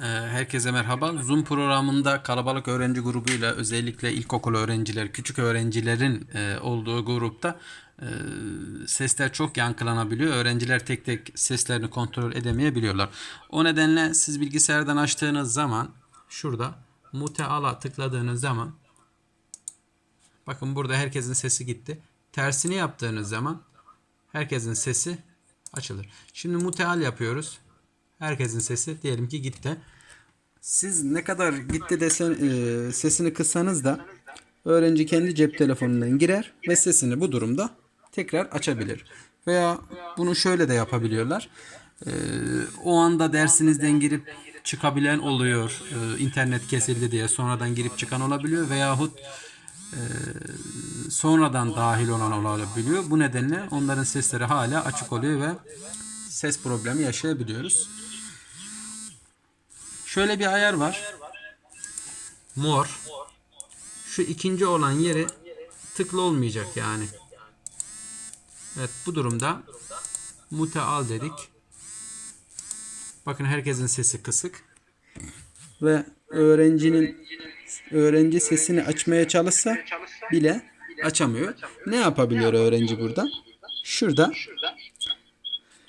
Ee, Herkese merhaba. Zoom programında kalabalık öğrenci grubuyla özellikle ilkokul öğrenciler, küçük öğrencilerin e, olduğu grupta e, sesler çok yankılanabiliyor. Öğrenciler tek tek seslerini kontrol edemeyebiliyorlar. O nedenle siz bilgisayardan açtığınız zaman şurada muteala tıkladığınız zaman bakın burada herkesin sesi gitti. Tersini yaptığınız zaman herkesin sesi açılır. Şimdi muteal yapıyoruz. Herkesin sesi diyelim ki gitti. Siz ne kadar gitti desen e, sesini kıssanız da öğrenci kendi cep telefonundan girer ve sesini bu durumda tekrar açabilir. Veya bunu şöyle de yapabiliyorlar. E, o anda dersinizden girip çıkabilen oluyor. E, internet kesildi diye sonradan girip çıkan olabiliyor veyahut sonradan dahil olan olabiliyor. Bu nedenle onların sesleri hala açık oluyor ve ses problemi yaşayabiliyoruz. Şöyle bir ayar var. Mor. Şu ikinci olan yeri tıklı olmayacak yani. Evet bu durumda mute al dedik. Bakın herkesin sesi kısık. Ve öğrencinin öğrenci sesini açmaya çalışsa bile açamıyor. Ne yapabiliyor öğrenci burada? Şurada